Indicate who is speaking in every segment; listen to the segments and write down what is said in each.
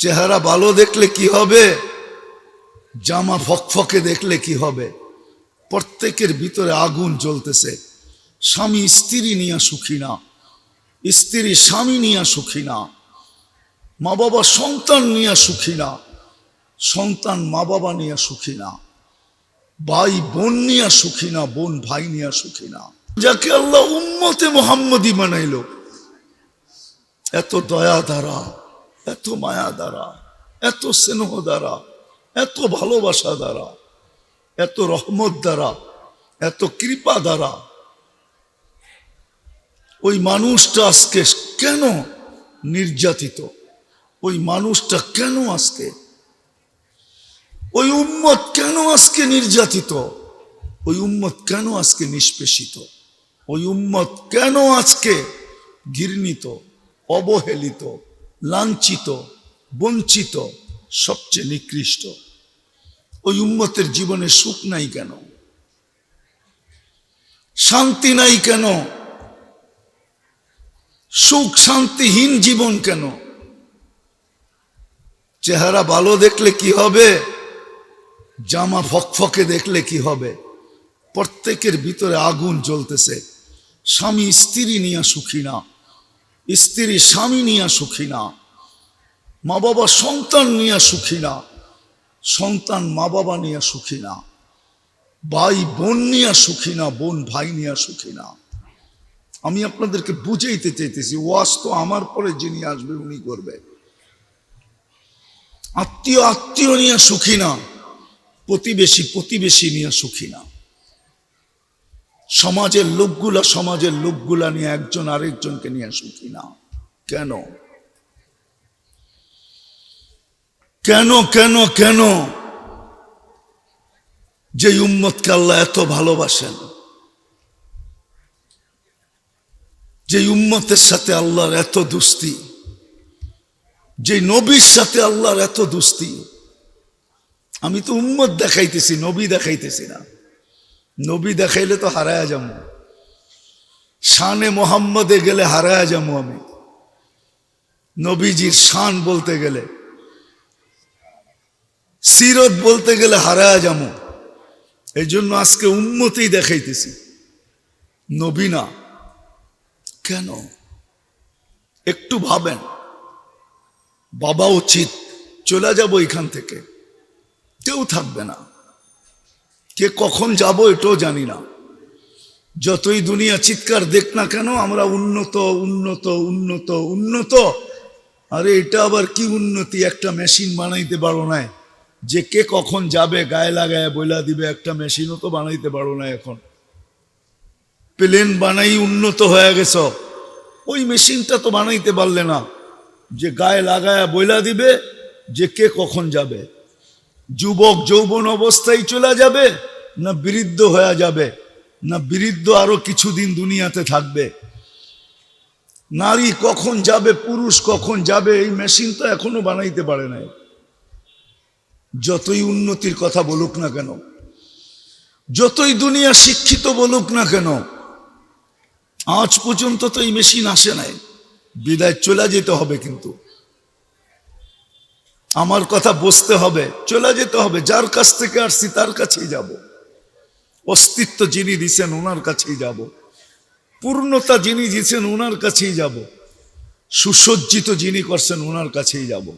Speaker 1: চেহারা ভালো দেখলে কি হবে? জামা ফকফকে দেখলে কি হবে? প্রত্যেকের ভিতরে আগুন জ্বলতেছে। স্বামী স্ত্রী নিয়ে সুখী না। স্ত্রী স্বামী নিয়ে সুখী না। মা বাবা সন্তান নিয়ে সুখী না। সন্তান মা বাবা নিয়ে সুখী না। ভাই বোন নিয়ে সুখী না, বোন ভাই নিয়ে সুখী না। যাকে আল্লাহ উম্মতে মোহাম্মদী বানাইল। এত দয়া দ্বারা এত মায়া দ্বারা, এত স্নেহ দ্বারা, এত ভালোবাসা দ্বারা, এত রহমত দ্বারা, এত কৃপা দ্বারা ওই মানুষটা আজকে কেন নির্যাতিত? ওই মানুষটা কেন আজকে? ওই উম্মত কেন আজকে নির্যাতিত? ওই উম্মত কেন আজকে নিষ্পেষিত? ওই উম্মত কেন আজকে ঘৃণিত, অবহেলিত? লাঞ্ছিত, বঞ্চিত, সবচেয়ে নিকৃষ্ট। ওই উম্মতের জীবনে সুখ নাই কেন? শান্তি নাই কেন? সুখ শান্তিহীন জীবন কেন? চেহারা ভালো দেখলে কি হবে? জামা ফকফকে দেখলে কি হবে? প্রত্যেকের ভিতরে আগুন জ্বলতেছে। স্বামী স্ত্রী নিয়ে সুখী না। স্ত্রী, স্বামী নিয়ে সুখী না। মা বাবা, সন্তান নিয়ে সুখী না। সন্তান, মা বাবা নিয়ে সুখী না। ভাই, বোন নিয়ে সুখী না, বোন, ভাই নিয়ে সুখী না। আমি আপনাদেরকে বুঝাইতে চাইতেছি, ওয়াজ তো আমার পরে যিনি আসবে উনি করবে। আত্মীয় আত্মীয় নিয়ে সুখী না। প্রতিবেশী প্রতিবেশী নিয়ে সুখী না। সমাজের লোকগুলা সমাজের লোকগুলা নিয়ে একজন আরেকজনকে নিয়ে সুখী না? কেন? কেন কেন কেন? যে উম্মতকে আল্লাহ এত ভালোবাসেন, যে উম্মতের সাথে আল্লাহর এত দুস্তি, যে নবীর সাথে আল্লাহর এত দুস্তি, আমি তো উম্মত দেখাইতেছি, নবী দেখাইতেছি না। নবী দেখাইলে তো হারায়া যাব। শানে মোহাম্মদে গেলে হারায়া যাব আমি। নবীজির শান বলতে গেলে, সিরত বলতে গেলে হারায়া যাব। এই জন্য আজকে উন্মতেই দেখাইতেছি, নবী না। কেন? একটু ভাবেন। বাবা উচিত, চলে যাব এখান থেকে। কেউ থাকবে না। কে কখন যাব এটাও জানি না। যতই দুনিয়া চিৎকার দেখ না কেন, আমরা উন্নত উন্নত উন্নত উন্নত। আরে এটা আবার কি উন্নতি? একটা মেশিন বানাইতে পারো না যে কে কখন যাবে, গায়ে লাগায় বইলা দিবে, একটা মেশিনও তো বানাইতে পারো না এখন। প্লেন বানাই উন্নত হয়ে গেছ। ওই মেশিনটা তো বানাইতে পারলে না। যে গায়ে লাগায় বইলা দিবে, যে কে কখন যাবে। যুবক যৌবন অবস্থায় চলে যাবে, না বৃদ্ধ হয়ে যাবে, না বৃদ্ধ আরও কিছুদিন দুনিয়াতে থাকবে। নারী কখন যাবে, পুরুষ কখন যাবে, এই মেশিন তো এখনও বানাইতে পারে নাই। যতই উন্নতির কথা বলুক না কেন, যতই দুনিয়া শিক্ষিত বলুক না কেন, আজ পর্যন্ত তো এই মেশিন আসে নাই। বিদায় চলে যেতে হবে কিন্তু। আমার কথা বসতে হবে, চলে যেতে হবে, যার কাছ থেকে আসছি তার কাছেই যাব। অস্তিত্ব যিনি দিছেন ওনার কাছেই যাব। পূর্ণতা যিনি দিয়েছেন ওনার কাছেই যাব। সুসজ্জিত যিনি করছেন ওনার কাছেই যাব।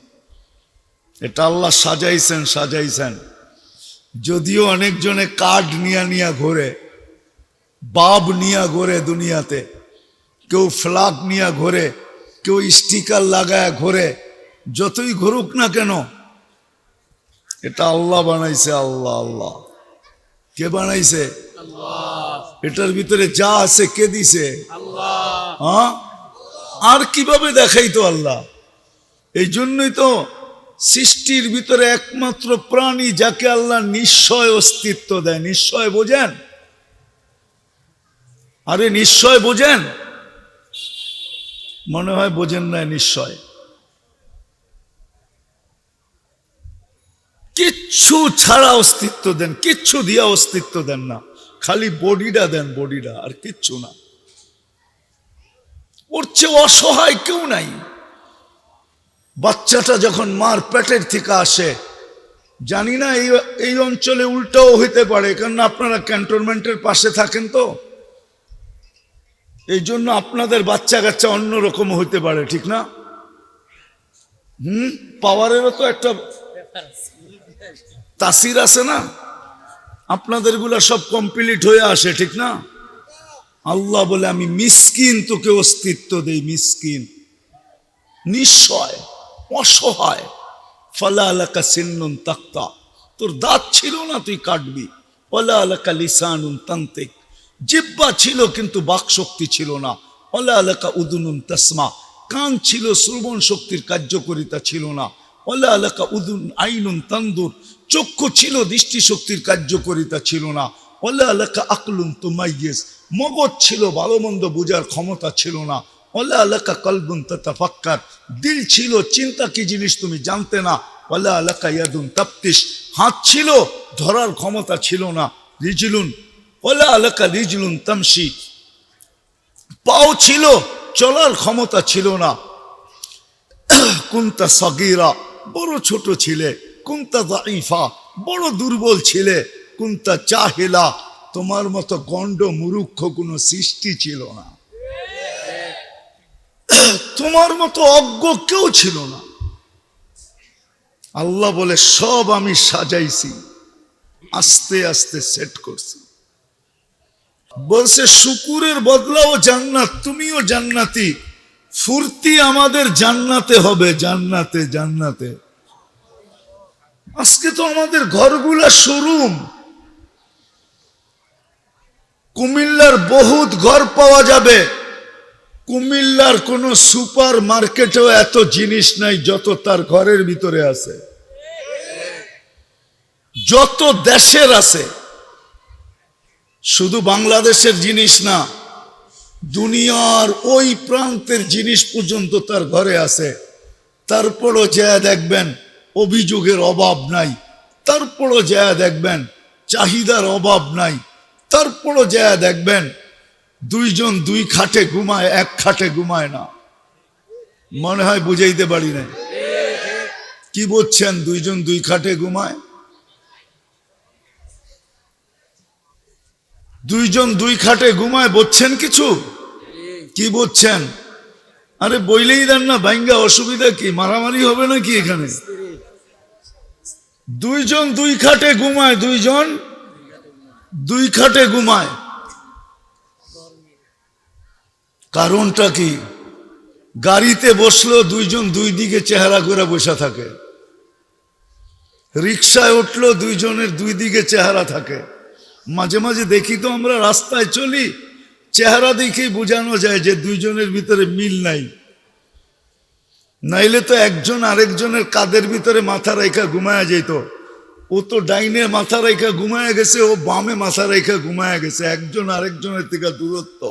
Speaker 1: এটা আল্লাহ সাজাইছেন সাজাইছেন। যদিও অনেকজনে কার্ড নিয়া নিয়া ঘোরে, বাব নিয়া ঘোরে দুনিয়াতে, কেউ ফ্লাগ নিয়া ঘোরে, কেউ স্টিকার লাগায় ঘোরে যতই ঘুরুক না কেন এটা আল্লাহ বানাইছে আল্লাহ আল্লাহ। কে বানাইছে? এটার ভিতরে যা আছে কে দিছে? হ্যাঁ? আর কীভাবে দেখাইতো আল্লাহ? এই জন্যই তো সৃষ্টির ভিতরে একমাত্র প্রাণী যাকে আল্লাহ নিশ্চয় অস্তিত্ব দেয়। নিশ্চয় বোঝেন? আরে নিশ্চয় বোঝেন? মনে হয় বোঝেন না নিশ্চয়। কিচ্ছু ছাড়া অস্তিত্ব দেন, কিচ্ছু দিয়া অস্তিত্ব দেন না। খালি বডিটা দেন, বডিটা, আর কিচ্ছু না। ওর চেয়ে অসহায় কেউ নাই। বাচ্চাটা যখন মার পেটের থেকে আসে, জানি না এই এই অঞ্চলে উল্টাও হইতে পারে কারণ আপনারা ক্যান্টনমেন্টের পাশে থাকেন তো। এই জন্য আপনাদের বাচ্চা কাচ্চা অন্যরকম হইতে পারে, ঠিক না? হুম? পাওয়ারেরও তো একটা তাসির আছে না? আপনাদেরগুলা সব কমপ্লিট হয়ে আসে, ঠিক না? আল্লাহ বলে, আমি মিসকিন, তোকে অস্তিত্ব দেই, মিসকিন। অসহায়। ফলা আলাকা সিন্নুন তাক্তা। তোর দাঁত ছিল না, তুই কাটবি। ওলা আলাকা লিসানুন তান্তিক। জিব্বা ছিল, কিন্তু ছিল না। ওলা আলাকা উদুনুন তসমা। কান ছিল শ্রবণ শক্তির কার্যকরিতা ছিল না। ওলা আলাকা উদুন আইনুন তান্দুর। চক্ষু ছিল দৃষ্টি শক্তির কার্যকরিতা ছিল না। ওলা আলাকা আকলুন তুমাইয়েস। মগজ ছিল ভালো মন্দ বোঝার ক্ষমতা ছিল না। ওলা আলাকা কলবুন তাফাক্কার দিল ছিল, চিন্তা কি জিনিস তুমি জানতে না। ওলা আলাকা ইয়াদুন তাপ্তিস হাত ছিল, ধরার ক্ষমতা ছিল না। রিজিলুন ওলা আলাকা রিজলুন তামসি পাও ছিল, চলার ক্ষমতা ছিল না। কুন্তা সগিরা। বড় ছোট ছিলে, কুন্তা দাইফা বড় দুর্বল ছিলে, কুন্তা চাহিলা। তোমার মতো গণ্ড মুরুক্ষ কোনো সৃষ্টি ছিল না। তোমার মতো অজ্ঞ কেউ ছিল না। আল্লাহ বলে, সব আমি সাজাইছি, আস্তে আস্তে সেট করছি। বলছে, শুকুরের বদলাও জান্নাত, তুমিও জান্নাতি। ফুর্তি আমাদের জান্নাতে হবে, জান্নাতে জান্নাতে। আজকে তো আমাদের ঘরগুলা শোরুম। কুমিল্লার বহুত ঘর পাওয়া যাবে। কুমিল্লার কোন সুপার মার্কেটেও এত জিনিস নাই যত তার ঘরের ভিতরে আছে। যত দেশের আছে। শুধু বাংলাদেশের জিনিস না দুনিয়ার ওই প্রান্তের জিনিস পর্যন্ত তার ঘরে আছে। তারপরও যা দেখবেন অভিযোগের অভাব নাই। তারপরও যা দেখবেন চাহিদার অভাব নাই। তারপরও যা দেখবেন দুইজন দুই খাটে ঘুমায়, এক খাটে ঘুমায় না। মনে হয় বুঝাইতে পারি না কি বলছেন? দুইজন দুই খাটে ঘুমায়? দুইজন দুই খাটে ঘুমায়, বলছেন কিছু? কি বলছেন? আরে বইলেই দেন না ভাঙ্গা অসুবিধা কি? মারামারি হবে নাকি এখানে? দুইজন দুই খাটে ঘুমায়, দুইজন দুই খাটে ঘুমায়। কারণটা কি? গাড়িতে বসল দুইজন দুই দিকে চেহারা করে বসে থাকে। রিক্সায় উঠল দুইজনের দুই দিকে চেহারা থাকে। মাঝে মাঝে দেখি তো আমরা রাস্তায় চলি চেহারা দেখেই বোঝানো যায় যে দুইজনের ভিতরে মিল নাই। নাইলে তো একজন আরেকজনের কাদের ভিতরে মাথা রেখা ঘুমায়া যেত ও তো ডাইনে মাথা রেখা ঘুমায়া গেছে, ও বামে মাথা রেখা ঘুমায়া গেছে। একজন আরেকজনের থেকে দূরত্ব।